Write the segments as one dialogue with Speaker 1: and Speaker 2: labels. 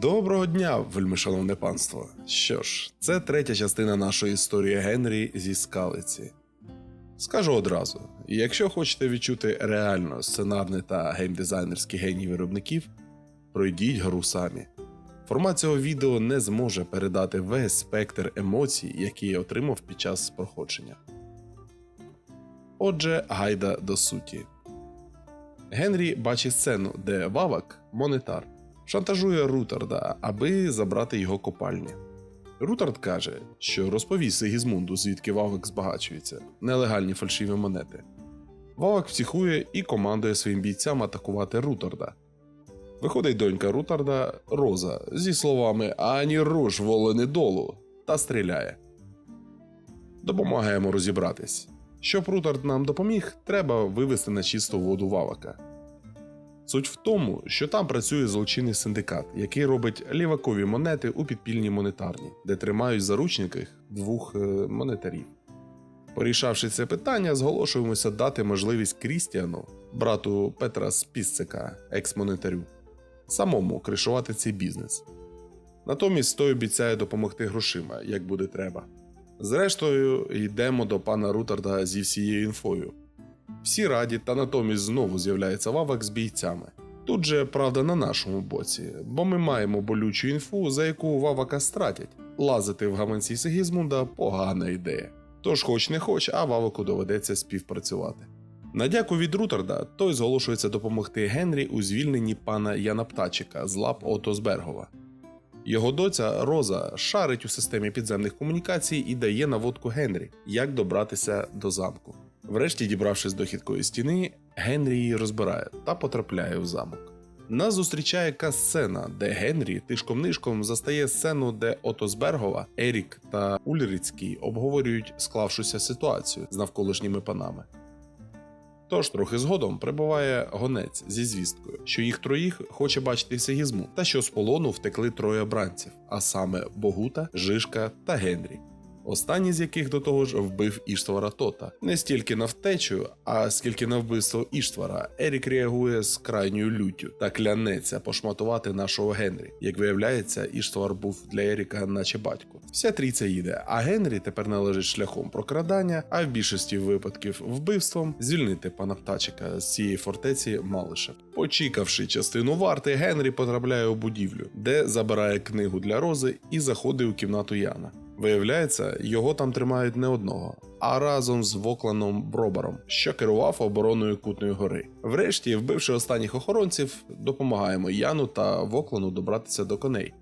Speaker 1: Доброго дня, вельмишановне панство. Що ж, це третя частина нашої історії Генрі зі скалиці. Скажу одразу: якщо хочете відчути реально сценарний та геймдизайнерський геній виробників, пройдіть гру самі. Формат цього відео не зможе передати весь спектр емоцій, які я отримав під час проходження. Отже, гайда до суті. Генрі бачить сцену, де Вавак, монетар, шантажує Рутарда, аби забрати його копальні. Рутард каже, що розповість Сигізмунду, звідки Вавак збагачується, нелегальні фальшиві монети. Вавак психує і командує своїм бійцям атакувати Рутарда. Виходить донька Рутарда Роза зі словами Ані руш волени долу та стріляє. Допомагаємо розібратись. Щоб Рутард нам допоміг, треба вивести на чисту воду Вавака. Суть в тому, що там працює злочинний синдикат, який робить лівакові монети у підпільній монетарні, де тримають в заручниках двох е, монетарів. Порішавши це питання, зголошуємося дати можливість Крістіану, брату Петра Спісцика, екс-монетарю, самому кришувати цей бізнес. Натомість той обіцяє допомогти грошима, як буде треба. Зрештою, йдемо до пана Рутарда зі всією інфою. Всі раді, та натомість знову з'являється Вавак з бійцями. Тут же правда на нашому боці, бо ми маємо болючу інфу, за яку Вавака стратять. Лазити в гаманці Сигізмунда погана ідея. Тож, хоч не хоч, а Ваваку доведеться співпрацювати. На дяку від Рутарда, той зголошується допомогти Генрі у звільненні пана Яна Птачика з лап Отосбергова. Його доця Роза шарить у системі підземних комунікацій і дає наводку Генрі, як добратися до замку. Врешті, дібравшись до хиткої стіни, Генрі її розбирає та потрапляє в замок. Нас зустрічає касцена, де Генрі тишком-нишком застає сцену, де Отосбергова, Ерік та Ульрицький обговорюють склавшуся ситуацію з навколишніми панами. Тож трохи згодом прибуває гонець зі звісткою, що їх троїх хоче бачити Сигізму, та що з полону втекли троє бранців, а саме Богута, Жишка та Генрі. Останній з яких до того ж вбив Іштвара Тота. Не стільки на втечу, а скільки на вбивство Іштвара, Ерік реагує з крайньою люттю та клянеться пошматувати нашого Генрі. Як виявляється, Іштвар був для Еріка, наче батько. Вся трійця їде, а Генрі тепер належить шляхом прокрадання, а в більшості випадків вбивством звільнити пана птачика з цієї фортеці Малишев. Почікавши частину варти, Генрі потрапляє у будівлю, де забирає книгу для рози і заходить у кімнату Яна. Виявляється, його там тримають не одного, а разом з Вокланом Бробаром, що керував обороною Кутної гори. Врешті, вбивши останніх охоронців, допомагаємо Яну та Воклану добратися до коней,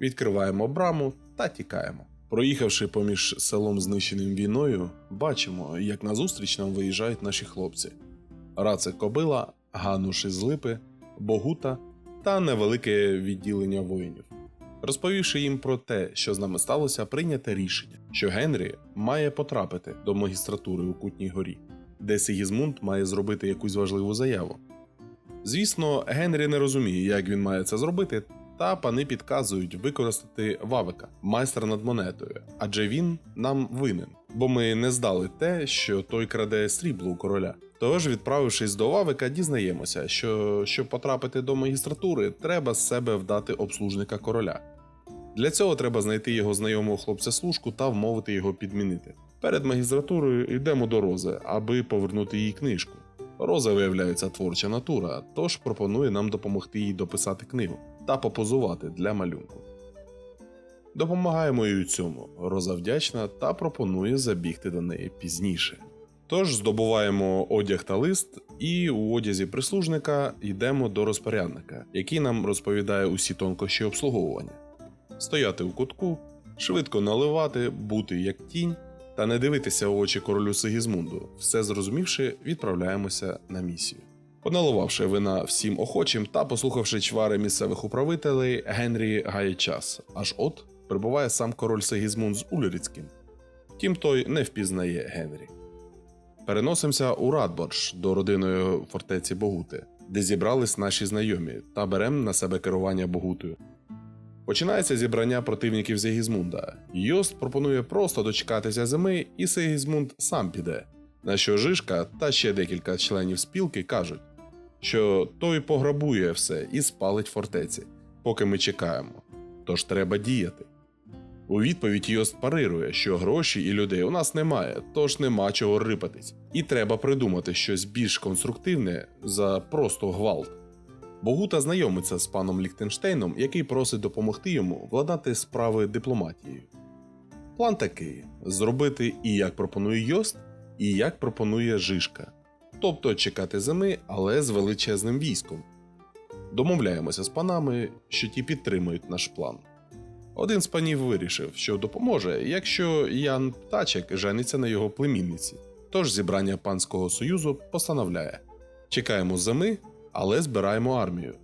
Speaker 1: відкриваємо браму та тікаємо. Проїхавши поміж селом, знищеним війною, бачимо, як назустріч нам виїжджають наші хлопці: Рацик Кобила, Гануш із Липи, Богута та невелике відділення воїнів. Розповівши їм про те, що з нами сталося, прийняте рішення, що Генрі має потрапити до магістратури у Кутній горі, де Сигізмунд має зробити якусь важливу заяву. Звісно, Генрі не розуміє, як він має це зробити, та пани підказують використати Вавика, майстра над монетою, адже він нам винен, бо ми не здали те, що той краде срібло у короля. Тож, відправившись до Вавика, дізнаємося, що щоб потрапити до магістратури, треба з себе вдати обслужника короля. Для цього треба знайти його знайомого хлопця служку та вмовити його підмінити. Перед магістратурою йдемо до Рози, аби повернути їй книжку. Роза виявляється творча натура, тож пропонує нам допомогти їй дописати книгу та попозувати для малюнку. Допомагаємо їй у цьому. Роза вдячна та пропонує забігти до неї пізніше. Тож здобуваємо одяг та лист, і у одязі прислужника йдемо до розпорядника, який нам розповідає усі тонкощі обслуговування. Стояти у кутку, швидко наливати, бути як тінь та не дивитися в очі королю Сигізмунду. Все зрозумівши, відправляємося на місію. Поналивавши вина всім охочим та послухавши чвари місцевих управителей, Генрі гає час. Аж от прибуває сам король Сигізмунд з Ульрицьким. Втім, той не впізнає Генрі. Переносимося у Радборж до родиної фортеці Богути, де зібрались наші знайомі, та беремо на себе керування Богутою. Починається зібрання противників Сигізмунда. Йост пропонує просто дочекатися зими, і Сигізмунд сам піде. На що Жишка та ще декілька членів спілки кажуть, що той пограбує все і спалить фортеці. поки ми чекаємо. Тож треба діяти. У відповідь Йост парирує, що гроші і людей у нас немає, тож нема чого рипатись. І треба придумати щось більш конструктивне за просто гвалт. Богута знайомиться з паном Ліхтенштейном, який просить допомогти йому владати справи дипломатією. План такий: зробити і як пропонує Йост, і як пропонує Жишка. Тобто чекати зими, але з величезним військом. Домовляємося з панами, що ті підтримують наш план. Один з панів вирішив, що допоможе, якщо Ян Птачек жениться на його племінниці. Тож зібрання панського союзу постановляє: чекаємо зими, але збираємо армію.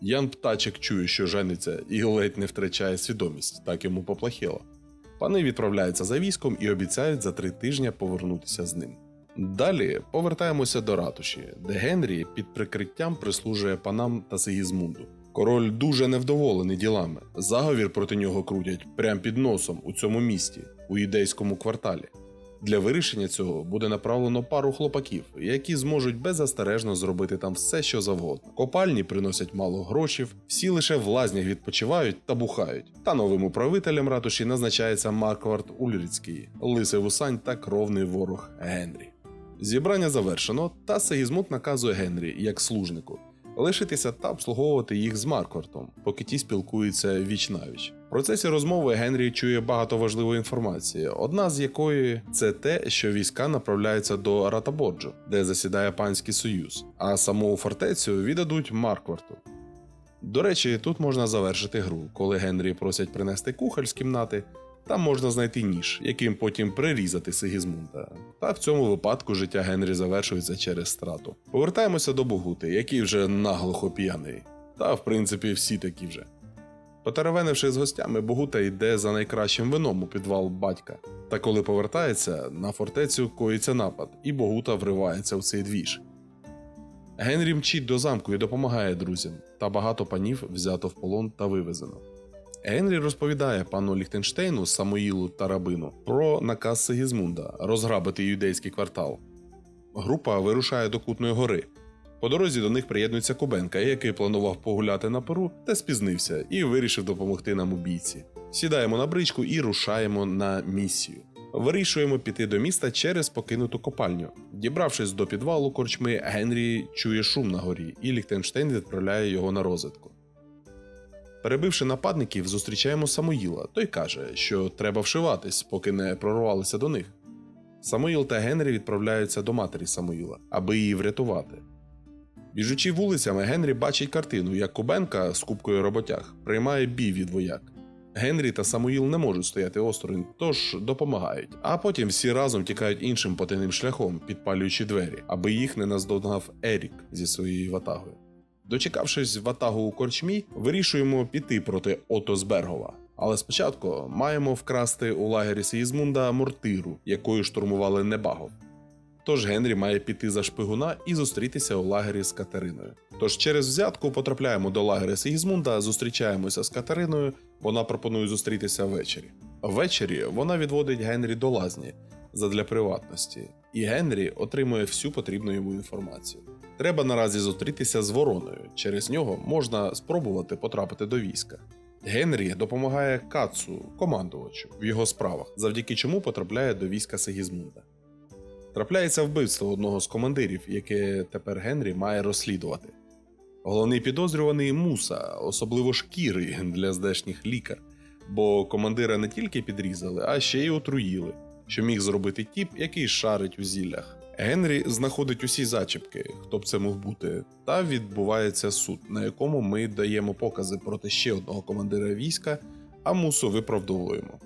Speaker 1: Ян Птачек чує, що жениться, і ледь не втрачає свідомість, так йому поплахіло. Пани відправляються за військом і обіцяють за три тижні повернутися з ним. Далі повертаємося до ратуші, де Генрі під прикриттям прислужує панам та Сигізмунду. Король дуже невдоволений ділами. Заговір проти нього крутять прямо під носом у цьому місті, у юдейському кварталі. Для вирішення цього буде направлено пару хлопаків, які зможуть беззастережно зробити там все, що завгодно. Копальні приносять мало грошів, всі лише в лазнях відпочивають та бухають. Та новим управителем ратуші назначається Марквард Ульрицький, лисий вусань та кровний ворог Генрі. Зібрання завершено, та Сегізмунд наказує Генрі як служнику лишитися та обслуговувати їх з Марквартом, поки ті спілкуються віч навіч. В процесі розмови Генрі чує багато важливої інформації, одна з якої це те, що війська направляються до Ратабоджу, де засідає панський союз, а саму фортецю віддадуть Маркварту. До речі, тут можна завершити гру, коли Генрі просять принести кухоль з кімнати. Там можна знайти ніж, яким потім прирізати Сигізмунда. Та в цьому випадку життя Генрі завершується через страту. Повертаємося до Богути, який вже наглухо п'яний. Та, в принципі, всі такі вже. Потеревенивши з гостями, Богута йде за найкращим вином у підвал батька. Та коли повертається, на фортецю коїться напад, і Богута вривається в цей двіж. Генрі мчить до замку і допомагає друзям, та багато панів взято в полон та вивезено. Генрі розповідає пану Ліхтенштейну, Самоїлу та Рабину про наказ Сигізмунда розграбити юдейський квартал. Група вирушає до Кутної гори. По дорозі до них приєднується Кубенка, який планував погуляти на перу та спізнився і вирішив допомогти нам у бійці. Сідаємо на бричку і рушаємо на місію. Вирішуємо піти до міста через покинуту копальню. Дібравшись до підвалу корчми, Генрі чує шум на горі, і Ліхтенштейн відправляє його на розвідку. Перебивши нападників, зустрічаємо Самуїла. Той каже, що треба вшиватись, поки не прорвалися до них. Самуїл та Генрі відправляються до матері Самуїла, аби її врятувати. Біжучи вулицями, Генрі бачить картину, як Кубенка з кубкою роботяг приймає бій від вояк. Генрі та Самуїл не можуть стояти осторонь, тож допомагають. А потім всі разом тікають іншим потайним шляхом, підпалюючи двері, аби їх не наздогнав Ерік зі своєю ватагою. Дочекавшись ватагу у корчмі, вирішуємо піти проти Ото Збергова. Але спочатку маємо вкрасти у лагері Сігізмунда мортиру, якою штурмували Небагов. Тож Генрі має піти за шпигуна і зустрітися у лагері з Катериною. Тож через взятку потрапляємо до лагеря Сігізмунда, зустрічаємося з Катериною. Вона пропонує зустрітися ввечері. Ввечері вона відводить Генрі до лазні задля приватності, і Генрі отримує всю потрібну йому інформацію. Треба наразі зустрітися з вороною. Через нього можна спробувати потрапити до війська. Генрі допомагає Кацу, командувачу, в його справах, завдяки чому потрапляє до війська Сигізмунда. Трапляється вбивство одного з командирів, яке тепер Генрі має розслідувати. Головний підозрюваний Муса, особливо шкіри для здешніх лікар, бо командира не тільки підрізали, а ще й отруїли, що міг зробити тіп, який шарить у зіллях. Генрі знаходить усі зачіпки, хто б це мог бути, та відбувається суд, на якому ми даємо покази проти ще одного командира війська, а мусу виправдовуємо.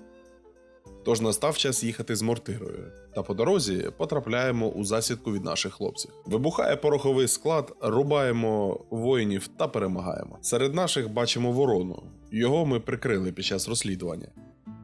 Speaker 1: Тож настав час їхати з мортирою, та по дорозі потрапляємо у засідку від наших хлопців. Вибухає пороховий склад, рубаємо воїнів та перемагаємо. Серед наших бачимо ворону. Його ми прикрили під час розслідування.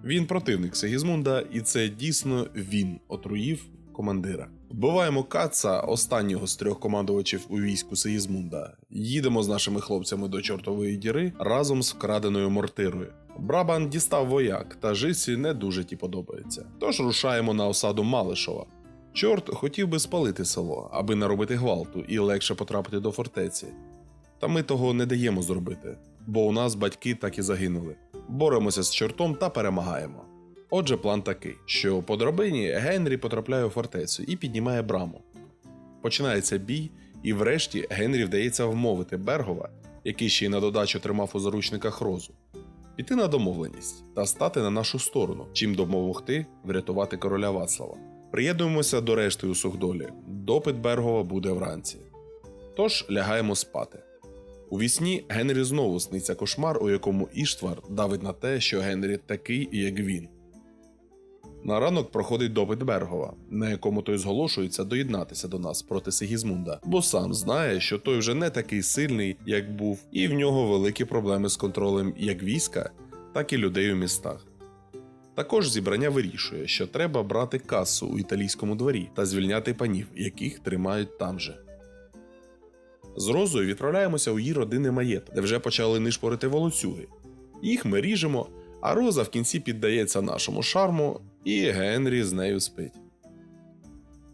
Speaker 1: Він противник Сигізмунда, і це дійсно він отруїв командира. Вбиваємо Каца, останнього з трьох командувачів у війську Сигізмунда. Їдемо з нашими хлопцями до чортової діри разом з вкраденою мортирою. Брабан дістав вояк, та жиці не дуже ті подобається. Тож рушаємо на осаду Малишова. Чорт хотів би спалити село, аби не робити гвалту і легше потрапити до фортеці. Та ми того не даємо зробити. бо у нас батьки так і загинули. Боремося з чортом та перемагаємо. Отже, план такий, що по драбині Генрі потрапляє у фортецю і піднімає браму. Починається бій, і врешті Генрі вдається вмовити Бергова, який ще й на додачу тримав у заручниках розу, піти на домовленість та стати на нашу сторону, чим допомогти врятувати короля Вацлава. Приєднуємося до решти у сухдолі. Допит Бергова буде вранці. Тож лягаємо спати. У вісні Генрі знову сниться кошмар, у якому Іштвар давить на те, що Генрі такий, як він. На ранок проходить допит Бергова, на якому той зголошується доєднатися до нас проти Сигізмунда, бо сам знає, що той вже не такий сильний, як був, і в нього великі проблеми з контролем як війська, так і людей у містах. Також зібрання вирішує, що треба брати касу у італійському дворі та звільняти панів, яких тримають там же. З Розою відправляємося у її родинний маєток, де вже почали нишпорити волоцюги. Їх ми ріжемо, а Роза в кінці піддається нашому шарму, і Генрі з нею спить.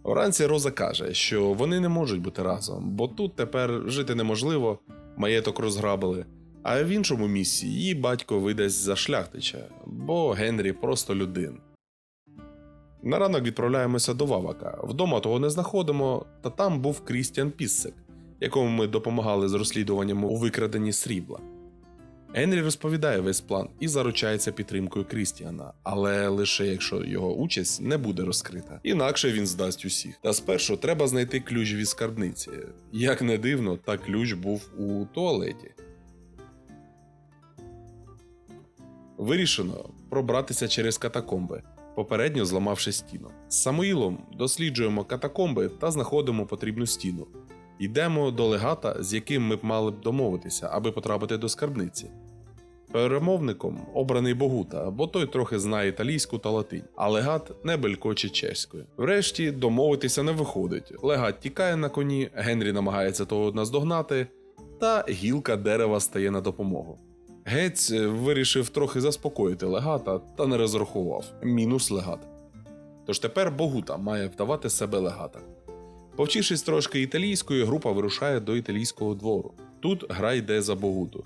Speaker 1: Вранці Роза каже, що вони не можуть бути разом, бо тут тепер жити неможливо, маєток розграбили, а в іншому місці її батько видасть за шляхтича, бо Генрі просто людин. На ранок відправляємося до Вавака. Вдома того не знаходимо, та там був Крістіан Піссек, якому ми допомагали з розслідуванням у викраденні срібла. Генрі розповідає весь план і заручається підтримкою Крістіана, але лише якщо його участь не буде розкрита. Інакше він здасть усіх. Та спершу треба знайти ключ від скарбниці. Як не дивно, та ключ був у туалеті. Вирішено пробратися через катакомби, попередньо зламавши стіну. З Самуїлом досліджуємо катакомби та знаходимо потрібну стіну. Йдемо до легата, з яким ми б мали б домовитися, аби потрапити до скарбниці. Перемовником обраний Богута, бо той трохи знає італійську та латинь, а легат не белькоче чеською. Врешті домовитися не виходить. Легат тікає на коні, Генрі намагається того наздогнати, та гілка дерева стає на допомогу. Гець вирішив трохи заспокоїти легата та не розрахував мінус легат. Тож тепер Богута має вдавати себе легата. Повчившись трошки італійською, група вирушає до італійського двору. Тут гра йде за Богуту.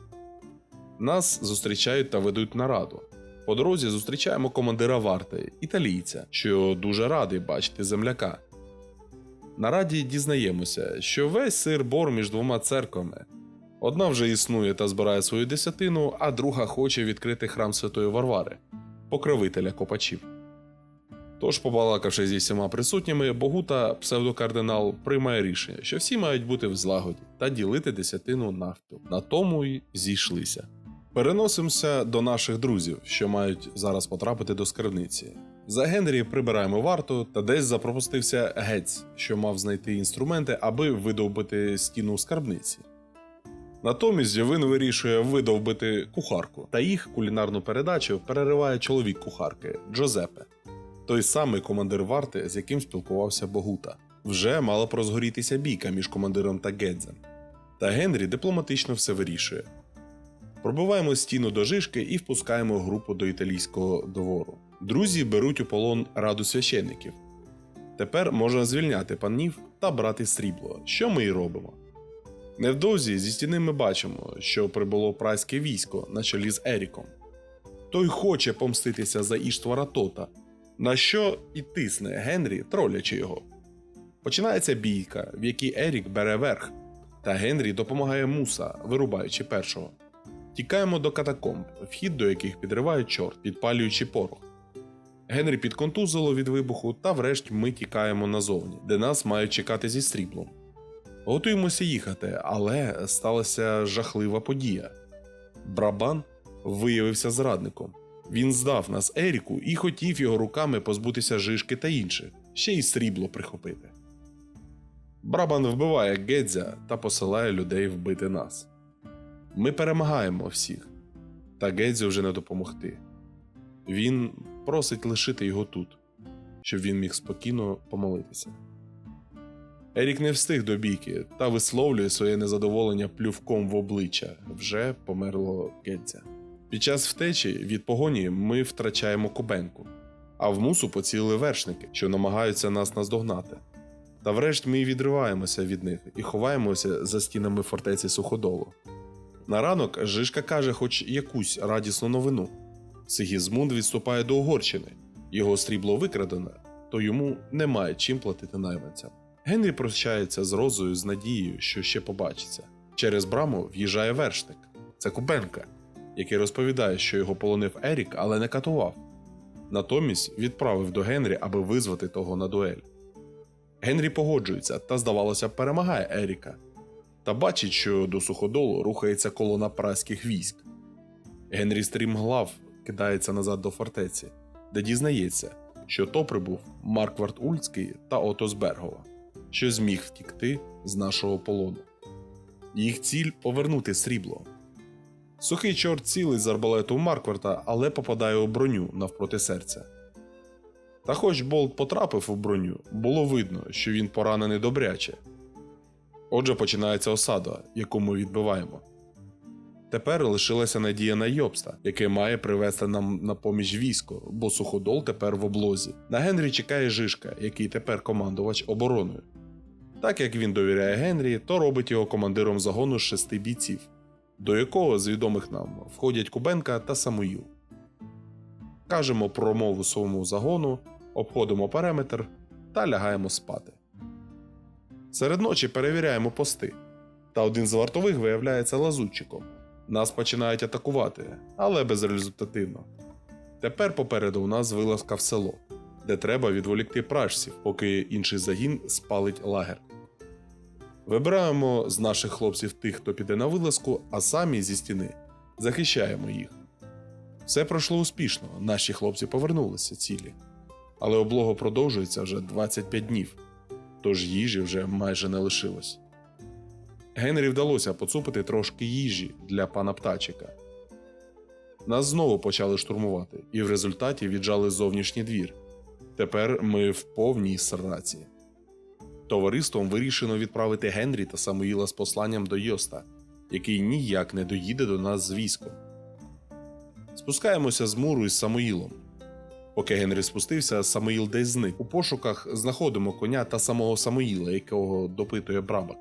Speaker 1: Нас зустрічають та ведуть на раду. По дорозі зустрічаємо командира варти, італійця, що дуже радий бачити земляка. На раді дізнаємося, що весь сир бор між двома церквами. Одна вже існує та збирає свою десятину, а друга хоче відкрити храм Святої Варвари, покровителя копачів. Тож, побалакавши зі всіма присутніми, Богута, псевдокардинал, приймає рішення, що всі мають бути в злагоді та ділити десятину навпіл. На тому й зійшлися. Переносимося до наших друзів, що мають зараз потрапити до скарбниці. За Генрі прибираємо варту та десь запропустився гець, що мав знайти інструменти, аби видовбити стіну скарбниці. Натомість він вирішує видовбити кухарку, та їх кулінарну передачу перериває чоловік кухарки Джозепе той самий командир варти, з яким спілкувався Богута. Вже мала б розгорітися бійка між командиром та Гедзем. Та Генрі дипломатично все вирішує. Пробиваємо стіну до жишки і впускаємо групу до італійського двору. Друзі беруть у полон раду священників. Тепер можна звільняти панів та брати срібло, що ми й робимо. Невдовзі зі стіни ми бачимо, що прибуло прайське військо на чолі з Еріком. Той хоче помститися за Іштвара Тота, на що і тисне Генрі, тролячи його. Починається бійка, в якій Ерік бере верх, та Генрі допомагає Муса, вирубаючи першого. Тікаємо до катакомб, вхід до яких підриває чорт, підпалюючи порох. Генрі підконтузило від вибуху, та врешті ми тікаємо назовні, де нас мають чекати зі сріблом. Готуємося їхати, але сталася жахлива подія. Брабан виявився зрадником. Він здав нас Еріку і хотів його руками позбутися жишки та інших, ще й срібло прихопити. Брабан вбиває Гедзя та посилає людей вбити нас. Ми перемагаємо всіх, та Гедзю вже не допомогти. Він просить лишити його тут, щоб він міг спокійно помолитися. Ерік не встиг до бійки та висловлює своє незадоволення плювком в обличчя вже померло Гедзя. Під час втечі від погоні ми втрачаємо кубенку, а в мусу поцілили вершники, що намагаються нас наздогнати. Та врешті ми відриваємося від них і ховаємося за стінами фортеці суходолу. На ранок Жишка каже хоч якусь радісну новину. Сигізмунд відступає до Угорщини, його срібло викрадене, то йому немає чим платити найманцям. Генрі прощається з Розою з надією, що ще побачиться. Через браму в'їжджає вершник. Це Кубенка, який розповідає, що його полонив Ерік, але не катував. Натомість відправив до Генрі, аби визвати того на дуель. Генрі погоджується та, здавалося, перемагає Еріка. Та бачить, що до суходолу рухається колона праських військ. Генрі стрімглав кидається назад до фортеці, де дізнається, що то прибув Марквард Ульцький та Ото з Бергова, що зміг втікти з нашого полону. Їх ціль повернути срібло. Сухий чорт цілить з арбалету Маркварта, але попадає у броню навпроти серця. Та хоч болт потрапив у броню, було видно, що він поранений добряче. Отже, починається осада, яку ми відбиваємо. Тепер лишилася надія на Йобста, який має привести нам на поміч військо, бо суходол тепер в облозі. На Генрі чекає Жишка, який тепер командувач обороною. Так як він довіряє Генрі, то робить його командиром загону з шести бійців, до якого з відомих нам входять Кубенка та Самуїл. Кажемо промову своєму загону, обходимо периметр та лягаємо спати. Серед ночі перевіряємо пости, та один з вартових виявляється лазутчиком. Нас починають атакувати, але безрезультативно. Тепер попереду у нас вилазка в село, де треба відволікти пражців, поки інший загін спалить лагер. Вибираємо з наших хлопців тих, хто піде на вилазку, а самі зі стіни захищаємо їх. Все пройшло успішно, наші хлопці повернулися цілі. Але облога продовжується вже 25 днів, тож їжі вже майже не лишилось. Генрі вдалося поцупити трошки їжі для пана птачика. Нас знову почали штурмувати, і в результаті віджали зовнішній двір. Тепер ми в повній сраці. Товариством вирішено відправити Генрі та Самуїла з посланням до Йоста, який ніяк не доїде до нас з військом. Спускаємося з муру із Самуїлом. Поки Генрі спустився, Самуїл десь зник. У пошуках знаходимо коня та самого Самуїла, якого допитує Брабак.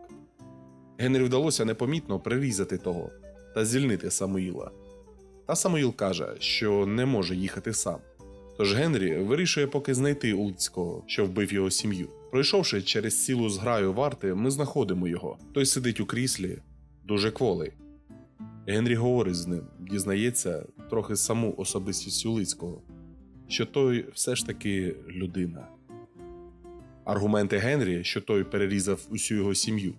Speaker 1: Генрі вдалося непомітно прирізати того та звільнити Самуїла. Та Самуїл каже, що не може їхати сам. Тож Генрі вирішує поки знайти Ульцького, що вбив його сім'ю. Пройшовши через цілу зграю варти, ми знаходимо його. Той сидить у кріслі, дуже кволий. Генрі говорить з ним, дізнається трохи саму особистість Улицького, що той все ж таки людина. Аргументи Генрі, що той перерізав усю його сім'ю,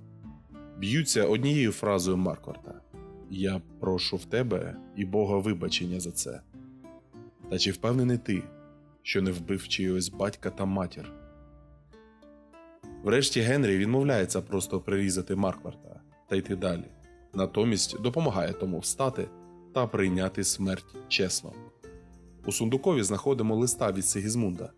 Speaker 1: б'ються однією фразою Маркварта Я прошу в тебе і Бога вибачення за це. Та чи впевнений ти, що не вбив чийось батька та матір? Врешті Генрі відмовляється просто прирізати Маркварта та йти далі. Натомість допомагає тому встати та прийняти смерть чесно. У сундукові знаходимо листа від Сигізмунда,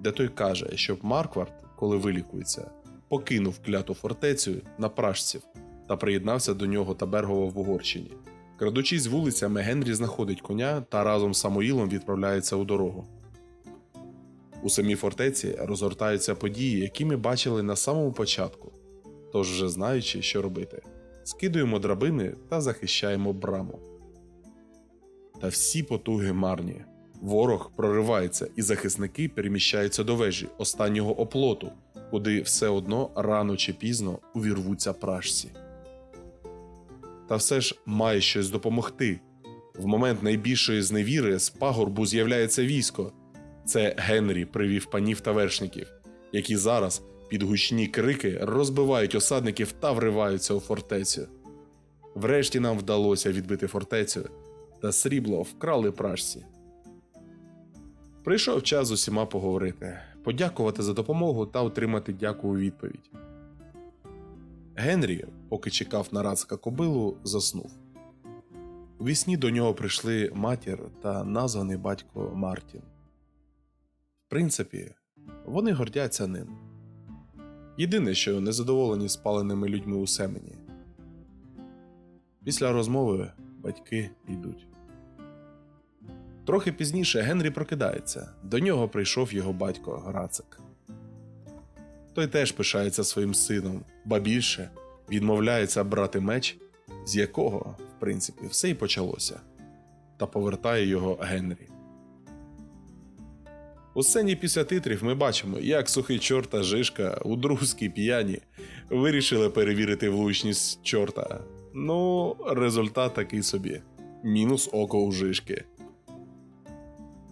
Speaker 1: де той каже, щоб Маркварт, коли вилікується, покинув кляту фортецю на пражців та приєднався до нього та Бергова в Угорщині. Крадучись вулицями, Генрі знаходить коня та разом з Самуїлом відправляється у дорогу. У самій фортеці розгортаються події, які ми бачили на самому початку. Тож, вже знаючи, що робити, скидуємо драбини та захищаємо браму. Та всі потуги марні. Ворог проривається, і захисники переміщаються до вежі останнього оплоту, куди все одно рано чи пізно увірвуться пражці. Та все ж має щось допомогти. В момент найбільшої зневіри з пагорбу з'являється військо. Це Генрі привів панів та вершників, які зараз під гучні крики розбивають осадників та вриваються у фортецю. Врешті нам вдалося відбити фортецю, та срібло вкрали пражці. Прийшов час з усіма поговорити, подякувати за допомогу та отримати дяку у відповідь. Генрі, поки чекав на Рацка кобилу, заснув. У вісні до нього прийшли матір та названий батько Мартін. Принципі, вони гордяться ним. Єдине, що незадоволені спаленими людьми у семені. Після розмови батьки йдуть. Трохи пізніше Генрі прокидається. До нього прийшов його батько Грацик. Той теж пишається своїм сином, ба більше відмовляється брати меч, з якого, в принципі, все і почалося. Та повертає його Генрі. У сцені після титрів ми бачимо, як сухий чорт та Жишка у друзькій п'яні вирішили перевірити влучність чорта. Ну, результат такий собі: мінус око у Жишки.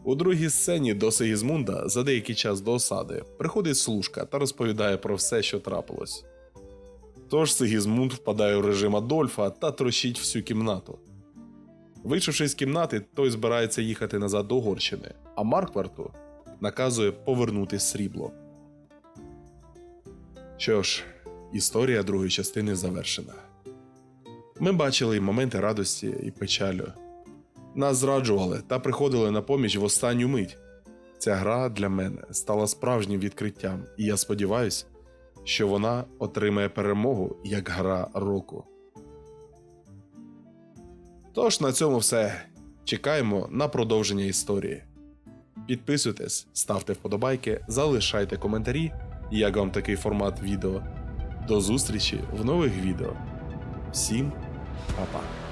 Speaker 1: У другій сцені до Сигізмунда за деякий час до осади приходить служка та розповідає про все, що трапилось. Тож Сигізмунд впадає в режим Адольфа та трощить всю кімнату. Вийшовши з кімнати, той збирається їхати назад до Угорщини, а Маркварту наказує повернути срібло. Що ж, історія другої частини завершена. Ми бачили і моменти радості і печалю. Нас зраджували та приходили на поміч в останню мить. Ця гра для мене стала справжнім відкриттям, і я сподіваюся, що вона отримає перемогу як гра року. Тож на цьому все. Чекаємо на продовження історії. Підписуйтесь, ставте вподобайки, залишайте коментарі, як вам такий формат відео. До зустрічі в нових відео. Всім па-па!